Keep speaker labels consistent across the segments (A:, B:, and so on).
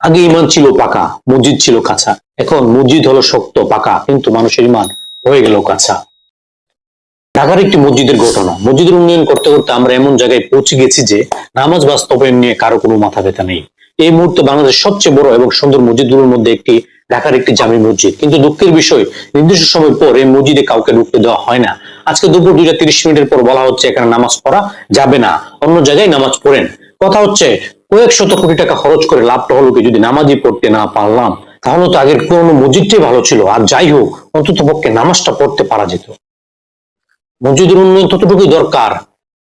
A: আগে ইমান ছিল পাকা, মসজিদ ছিল কাঁচা। এখন মসজিদ হলো শক্ত, পাকা, কিন্তু মানুষের ইমান হয়ে গেল কাঁচা। ঢাকার একটি মসজিদের ঘটনা। মসজিদের উন্নয়ন করতে করতে আমরা এমন জায়গায় পৌঁছে গেছি যে নামাজ বাস্তবায়ন নিয়ে কারও কোনো মাথা ব্যথা নেই। এই মুহূর্তে বাংলাদেশের সবচেয়ে বড় এবং সুন্দর মসজিদগুলোর মধ্যে একটি ঢাকার একটি জামি মসজিদ। কিন্তু দুঃখের বিষয়, নির্দিষ্ট সময় পর এই মসজিদে কাউকে ঢুকতে দেওয়া হয় না। আজকে দুপুর দুইটা তিরিশ মিনিটের পর বলা হচ্ছে এখানে নামাজ পড়া যাবে না। অন্য জায়গায় নামাজ পড়েন। কথা হচ্ছে কয়েক শত কোটি টাকা খরচ করে লাভটা হলো কি, যদি নামাজই পড়তে না পারলাম, তাহলে তো আগের পুরনো মসজিদটাই ভালো ছিল। আর যাই হোক, অন্তত পক্ষে নামাজটা পড়তে পারা যেত। মসজিদের উন্নয়ন ততটুকুই দরকার,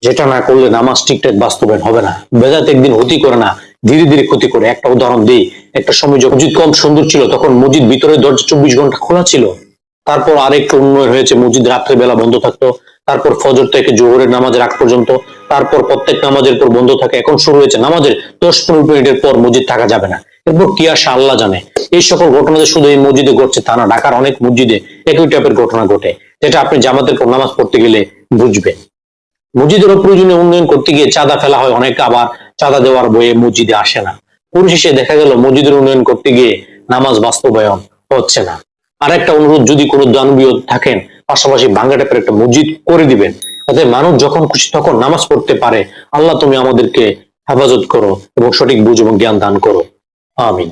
A: যেটা না করলে নামাজ ঠিকঠাক বাস্তবায়ন হবে না। বেদাত একদিন হতি করে না, ধীরে ধীরে ক্ষতি করে। একটা উদাহরণ দিই, একটা সময় যখন মসজিদ কম সুন্দর ছিল, তখন মসজিদ ভিতরে দরজা চব্বিশ ঘণ্টা খোলা ছিল। তারপর আরেকটু উন্নয়ন হয়েছে, মসজিদ রাত্রে বেলা বন্ধ থাকতো তারপর ফজর থেকে জোহরের নামাজের আগ পর্যন্ত, তারপর প্রত্যেক নামাজের পর বন্ধ থাকে, এখন শুরু হয়েছে নামাজের দশ পনেরো মিনিটের পর মসজিদ থাকা যাবে না। এরপর কি আসে আল্লাহ জানে। এই সকল ঘটনা যে শুধু এই মসজিদে ঘটছে তা না, ঢাকার অনেক মসজিদে একই টাইপের ঘটনা ঘটে, যেটা আপনি জামাতের পর নামাজ পড়তে গেলে বুঝবেন। মসজিদের প্রয়োজনীয় উন্নয়ন করতে গিয়ে চাঁদা ফেলা হয় অনেকে, আবার চাঁদা দেওয়ার বইয়ে মসজিদে আসে না। পরিশেষে দেখা গেল মসজিদের উন্নয়ন করতে গিয়ে নামাজ বাস্তবায়ন হচ্ছে না। আরেকটা অনুরোধ, যদি কোনো দানবীয় থাকেন পাশাপাশি ভাঙ্গা টাইপের একটা মসজিদ করে দিবেন। যাতে মানুষ যখন খুশি তখন নামাজ পড়তে পারে। আল্লাহ তুমি আমাদেরকে হেফাজত করো এবং সঠিক বুঝ এবং জ্ঞান দান করো। আমিন।